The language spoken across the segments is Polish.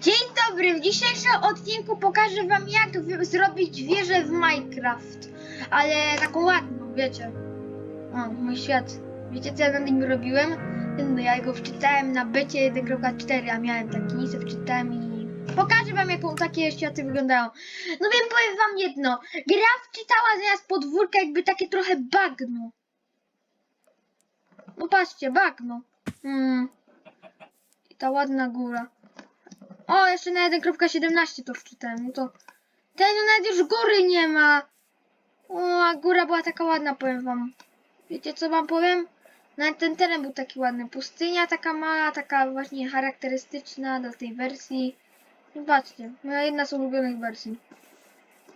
Dzień dobry, w dzisiejszym odcinku pokażę wam jak zrobić wieżę w Minecraft. Ale taką ładną, wiecie. O, mój świat. Wiecie co ja na nim robiłem? No, ja go wczytałem na bycie 1.4, a miałem taki, se wczytałem i... Pokażę wam jaką takie światy wyglądają. No wiem, powiem wam jedno. Gra wczytała zamiast podwórka jakby takie trochę bagno. No patrzcie, bagno. Mm. I ta ładna góra. O, jeszcze na 1.17 to wczytałem. No to. Ten no nawet już góry nie ma. O, a góra była taka ładna, powiem wam. Wiecie co wam powiem? Nawet ten teren był taki ładny. Pustynia taka mała, taka właśnie charakterystyczna do tej wersji. Patrzcie, moja jedna z ulubionych wersji.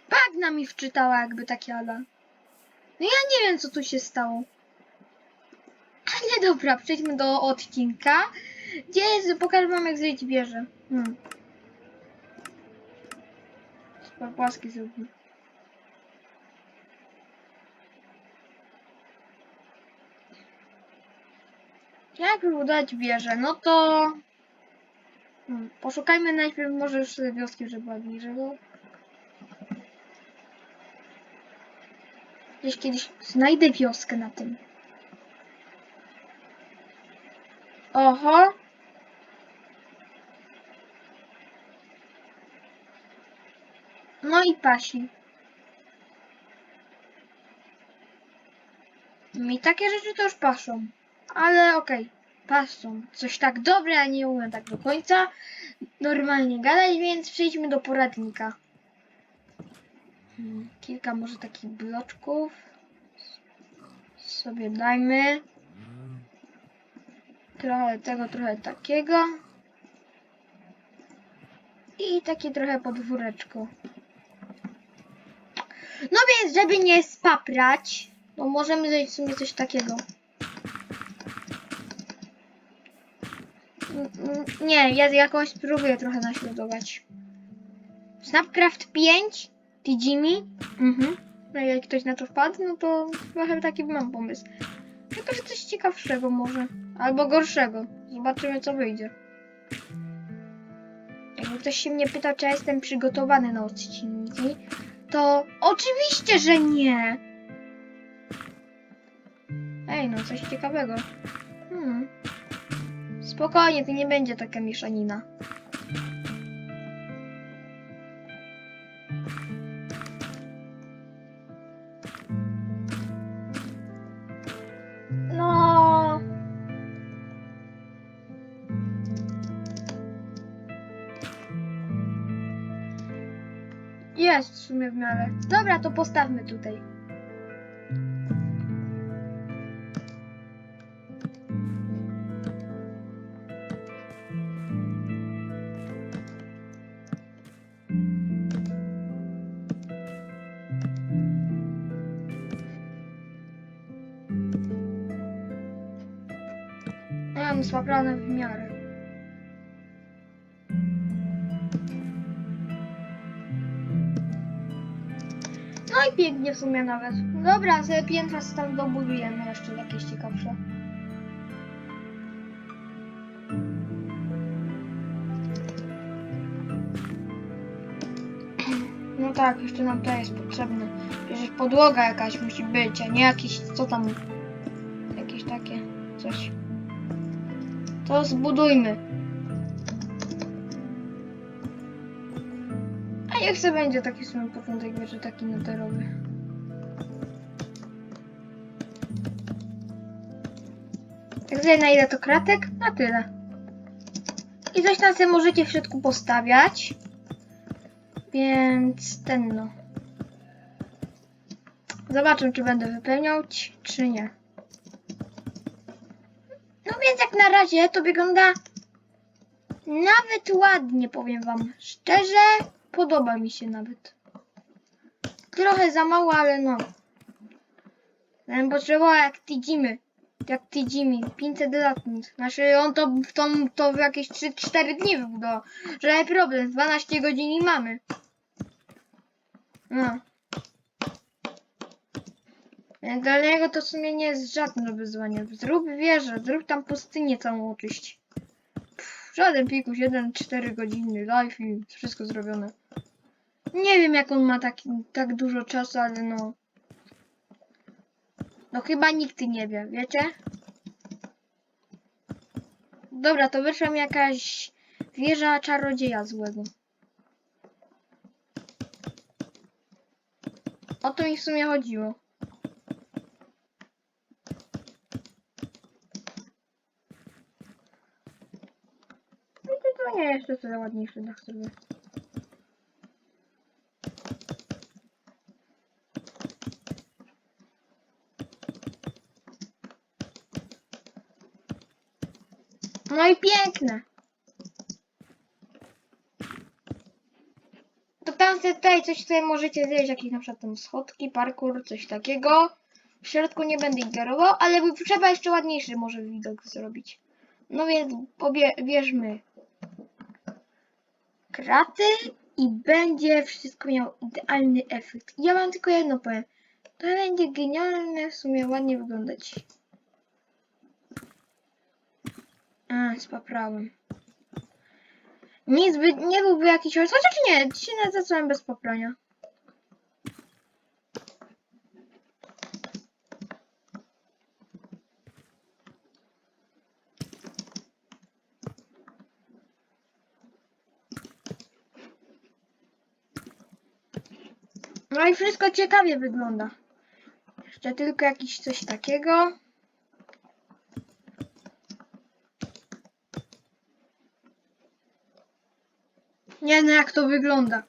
Bagna mi wczytała jakby takie Ada. No ja nie wiem co tu się stało. Dobra, przejdźmy do odcinka. Jest, pokażę wam jak zrobić wieżę. Hmm. Super płaski zrobił. Jak wybudować wieżę? No to... Hmm. Poszukajmy najpierw może już wioski, żeby ładniej żyło. Gdzieś kiedyś znajdę wioskę na tym. Oho. No i pasi. Mi takie rzeczy to już paszą. Ale okej, paszą. Coś tak dobre, a nie umiem tak do końca normalnie gadać, więc przejdźmy do poradnika. Hmm, Kilka może takich bloczków sobie dajmy. Trochę tego, trochę takiego. I takie trochę podwóreczko. No więc, żeby nie spaprać, to możemy zrobić w sumie coś takiego. Mm, mm, Nie, ja jakoś spróbuję trochę naśladować. Snapcraft 5, Tijimi. Mhm. No i jak ktoś na to wpadł, no to trochę taki mam pomysł. Tylko, że coś ciekawszego może. Albo gorszego. Zobaczymy, co wyjdzie. Jakby ktoś się mnie pyta, czy ja jestem przygotowany na odcinki, to oczywiście, że nie. Ej, no coś ciekawego. Hmm. Spokojnie, to nie będzie taka mieszanina. Jest w sumie w miarę. Dobra, to postawmy tutaj. Mam słabione w miarę. No i pięknie w sumie nawet. Dobra, sobie piętra tam dobudujemy jeszcze jakieś ciekawsze. No tak, jeszcze nam to jest potrzebne. Przecież podłoga jakaś musi być, a nie jakieś, co tam, jakieś takie, coś. To zbudujmy. Jak sobie będzie taki sobie początek wieży, taki neterowy. Tak sobie na ile to kratek? Na tyle. I coś tam sobie możecie w środku postawiać. Więc ten no. Zobaczę, czy będę wypełniać, czy nie. No więc jak na razie to wygląda nawet ładnie, powiem wam. Szczerze, podoba mi się nawet. Trochę za mało, ale no. Ja bym potrzebował jak Tijimy. Jak Tijimi. 500 lat. Znaczy on to, to, to w jakieś 3-4 dni wybudował. Żaden problem. 12 godzin i mamy. No. Więc Dla niego to w sumie nie jest żadne wyzwanie. Zrób wieżę, zrób tam pustynię całą oczyść. Pff, żaden pikuś, 1-4 godziny, live i wszystko zrobione. Nie wiem jak on ma taki, tak dużo czasu, ale no... No chyba nikt nie wie, wiecie? Dobra, to wyszła mi jakaś wieża czarodzieja złego. O to mi w sumie chodziło. Co? Nie, jeszcze sobie ładniejszy dach zrobię. To tam tutaj coś tutaj możecie zjeść, jakieś na przykład tam schodki, parkour, coś takiego. W środku nie będę ingerował, ale trzeba jeszcze ładniejszy może widok zrobić. No więc pobie- bierzmy kraty i będzie wszystko miało idealny efekt. Ja mam tylko jedno powiem. To będzie genialne, w sumie ładnie wyglądać. A, z poprawą. Nic by, nie byłby jakiś... Chociaż nie, dzisiaj nawet zacząłem bez poprania. No i wszystko ciekawie wygląda. Jeszcze tylko jakiś coś takiego. Nie no, jak to wygląda.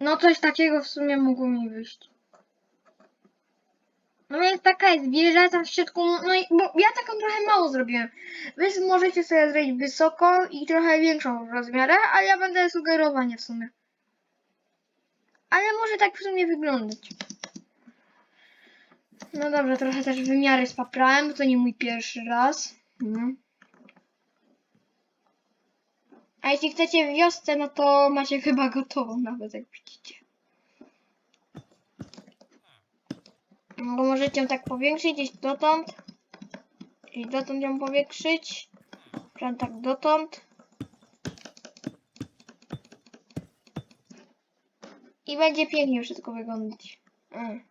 No coś takiego w sumie mogło mi wyjść. No więc taka jest wieża tam w środku, no i bo ja taką trochę mało zrobiłem. Wy możecie sobie zrobić wysoką i trochę większą w rozmiarach, a ja będę sugerowanie w sumie. Ale może tak w sumie wyglądać. No dobrze, trochę też wymiary spaprałem, bo to nie mój pierwszy raz. Mhm. A jeśli chcecie wiosce, no to macie chyba gotową nawet, jak widzicie. Bo możecie ją tak powiększyć gdzieś dotąd. I dotąd ją powiększyć. Prям tak dotąd. I będzie pięknie wszystko wyglądać. Mm.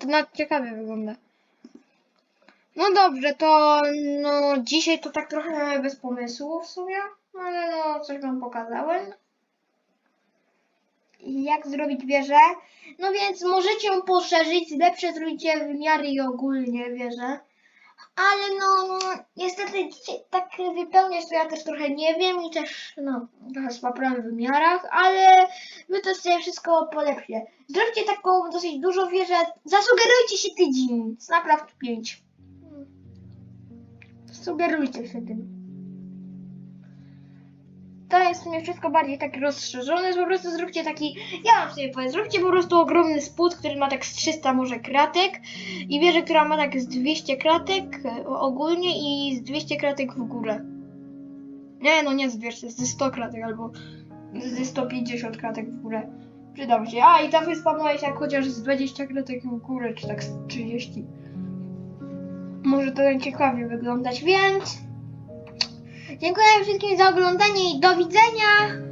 To nawet ciekawie wygląda. No dobrze, to no dzisiaj to tak trochę bez pomysłu w sumie, ale no coś wam pokazałem. Jak zrobić wieżę? No więc możecie ją poszerzyć, lepsze zrobicie wymiary i ogólnie wieżę. Ale no, niestety tak wypełniać to ja też trochę nie wiem i też no, trochę spaprałem w wymiarach, ale wy to sobie wszystko polepszcie. Zróbcie taką dosyć dużą wieżę, zasugerujcie się tydzień, Snapcraft 5. Sugerujcie się tym. To jest w sumie wszystko bardziej tak rozszerzone, po prostu zróbcie taki, ja wam sobie powiem, zróbcie po prostu ogromny spód, który ma tak z 300 może kratek i wieżę, która ma tak z 200 kratek e, ogólnie i z 200 kratek w górę. Nie, no nie z 200, ze 100 kratek albo ze 150 kratek w górę. Przydał się. A i ta wyspa ma jak chociaż z 20 kratek w górę, czy tak z 30. Może to ciekawie wyglądać, więc... Dziękuję wszystkim za oglądanie i do widzenia!